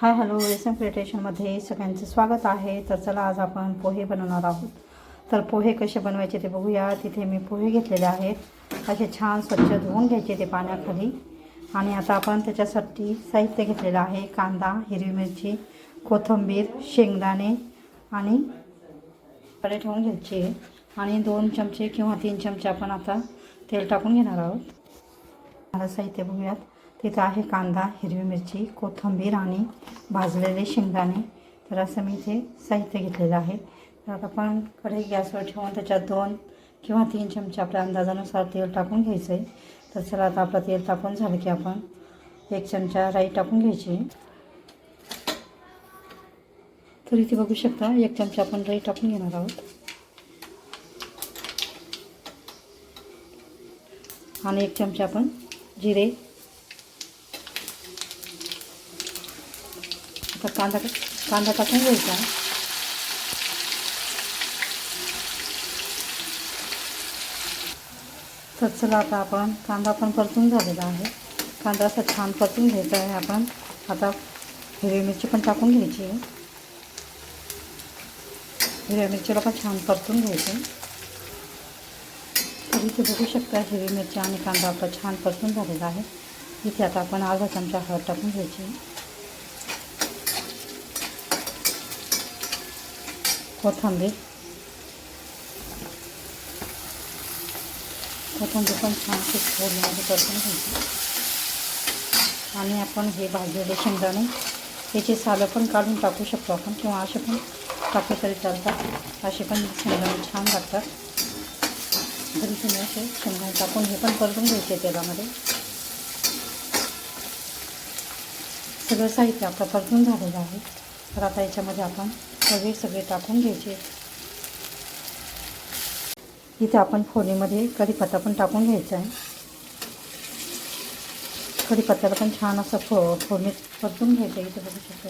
Hi hello रेसम क्रिएटेशनमध्ये सगळ्यांचं स्वागत आहे. तर चला आज आपण पोहे बनवणार आहोत. तर पोहे कसे बनवायचे ते बघूया. तिथे मी पोहे घेतलेले आहेत. असे छान स्वच्छ धुवून घ्यायचे ते पाण्याखाली. आणि आता आपण त्याच्यासाठी साहित्य घेतलेलं आहे. कांदा हिरवी मिरची कोथिंबीर शेंगदाणे आणि कडे ठेवून घ्यायचे. आणि दोन चमचे किंवा तीन चमचे आपण आता तेल टाकून घेणार आहोत. मला साहित्य बघूयात. तिथं आहे कांदा हिरवी मिरची कोथिंबीर आणि भाजलेले शेंगदाणे. तर असं मी इथे साहित्य घेतलेलं आहे. तर आता आपण कढई गॅसवर ठेवून त्याच्यात दोन किंवा तीन चमचे आपल्या अंदाजानुसार तेल टाकून घ्यायचं आहे तर चला आता आपलं तेल टाकून झालं की आपण एक चमचा राई टाकून घ्यायची. तर इथे बघू शकता एक चमचा आपण राई टाकून घेणार आहोत. आणि एक चमचा आपण जिरे आता कांदा कांदा टाकून घ्यायचा तर चला आता आपण कांदा पण परतून झालेला आहे कांदा असा छान परतून घ्यायचा आहे आपण आता हिरवी मिरची पण टाकून घ्यायची आहे हिरव्या मिरचीला पण छान परतून घ्यायचं तर इथे बघू शकता हिरवी मिरची आणि कांदा आपला छान परतून झालेला आहे इथे आता आपण अर्धा चमचा हळद टाकून घ्यायची कोथिंबीर कोथिंबीर पण छान फोडणीमध्ये परतून घ्यायची आणि आपण हे भाजलेले शेंगदाणे त्याचे सालं पण काढून टाकू शकतो आपण किंवा असे पण टाकले तरी चालतात असे पण शेंगदाणे छान लागतात तरी तुम्ही असे शेंगदाणे टाकून हे पण परतून घ्यायचे तेलामध्ये सगळं साहित्य आपलं परतून झालेलं आहे तर आता याच्यामध्ये आपण सगळे सगळे टाकून घ्यायचे. इथे आपण फोडणीमध्ये कढीपत्ता पण टाकून घ्यायचा आहे. कढीपत्त्याला पण छान असं फो फोडणीत परतून घ्यायचं इथे बघू शकतो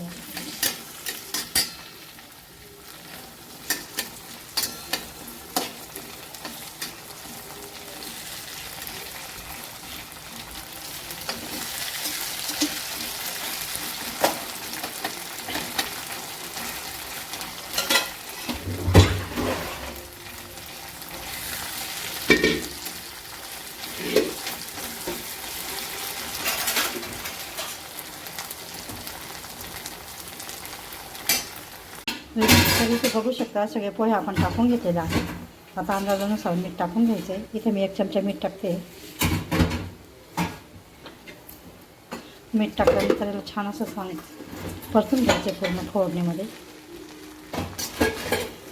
तर बघू शकता सगळे पोहे आपण टाकून घेतलेला आहे आता अंदाजानुसार मीठ टाकून घ्यायचं आहे इथे मी एक चमचा मीठ टाकते. मीठ टाकल्यानंतर याला छान असं सांग परतून घ्यायचे पूर्ण फोडणीमध्ये.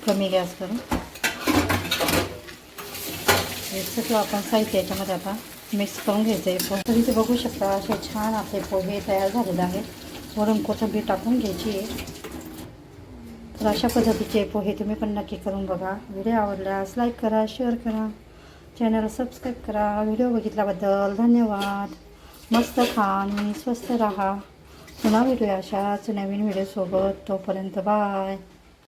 कमी गॅस करून. हे सगळं आपण साहित्य याच्यामध्ये आता. मिक्स करून घ्यायचं आहे पोहे तर बघू शकता असे छान असे पोहे तयार झालेले आहेत. वरून कोथंबीर टाकून घ्यायची आहे. तर अशा पद्धतीचे पोहे तुम्ही पण नक्की करून बघा. व्हिडिओ आवडल्यास लाईक करा शेअर करा. चॅनल सबस्क्राईब करा. व्हिडिओ बघितल्याबद्दल धन्यवाद. मस्त खा आणि स्वस्त राहा. पुन्हा भेटूया अशाच नवीन व्हिडिओसोबत तोपर्यंत बाय